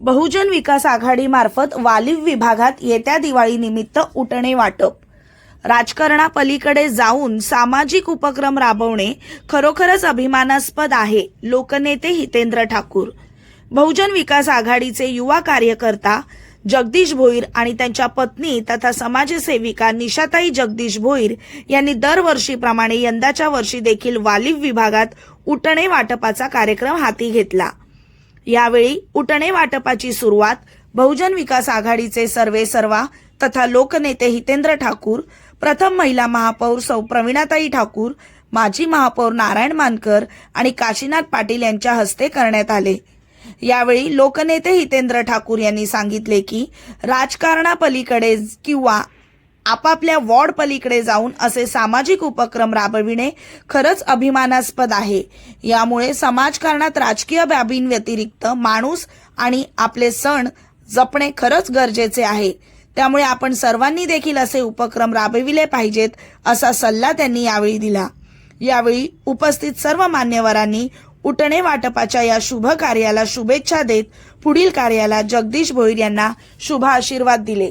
बहुजन विकास आघाडीमार्फत वालिव विभागात येत्या दिवाळीनिमित्त उटणे वाटप. राजकारणापलीकडे जाऊन सामाजिक उपक्रम राबवणे खरोखरच अभिमानास्पद आहे लोकनेते हितेंद्र ठाकूर. बहुजन विकास आघाडीचे युवा कार्यकर्ता जगदीश भोईर आणि त्यांच्या पत्नी तथा समाजसेविका निशाताई जगदीश भोईर यांनी दरवर्षीप्रमाणे यंदाच्या वर्षी देखील वालिव विभागात उटणे वाटपाचा कार्यक्रम हाती घेतला. यावेळी उटणे वाटपाची सुरुवात बहुजन विकास आघाडीचे सर्वे सर्वा तथा लोकनेते हितेंद्र ठाकूर प्रथम महिला महापौर सौ प्रवीणाताई ठाकूर माजी महापौर नारायण मानकर आणि काशीनाथ पाटील यांच्या हस्ते करण्यात आले. यावेळी लोकनेते हितेंद्र ठाकूर यांनी सांगितले की राजकारणापलीकडे किंवा आपापल्या वॉर्ड पलीकडे जाऊन असे सामाजिक उपक्रम राबविणे खरंच अभिमानास्पद आहे. यामुळे समाजकारणात राजकीय बाबींव्यतिरिक्त माणूस आणि आपले सण जपणे खरंच गरजेचे आहे. त्यामुळे आपण सर्वांनी देखील असे उपक्रम राबविले पाहिजेत असा सल्ला त्यांनी यावेळी दिला. यावेळी उपस्थित सर्व मान्यवरांनी उटणे वाटपाच्या या शुभ कार्याला शुभेच्छा देत पुढील कार्याला जगदीश भोईर यांना शुभ आशीर्वाद दिले.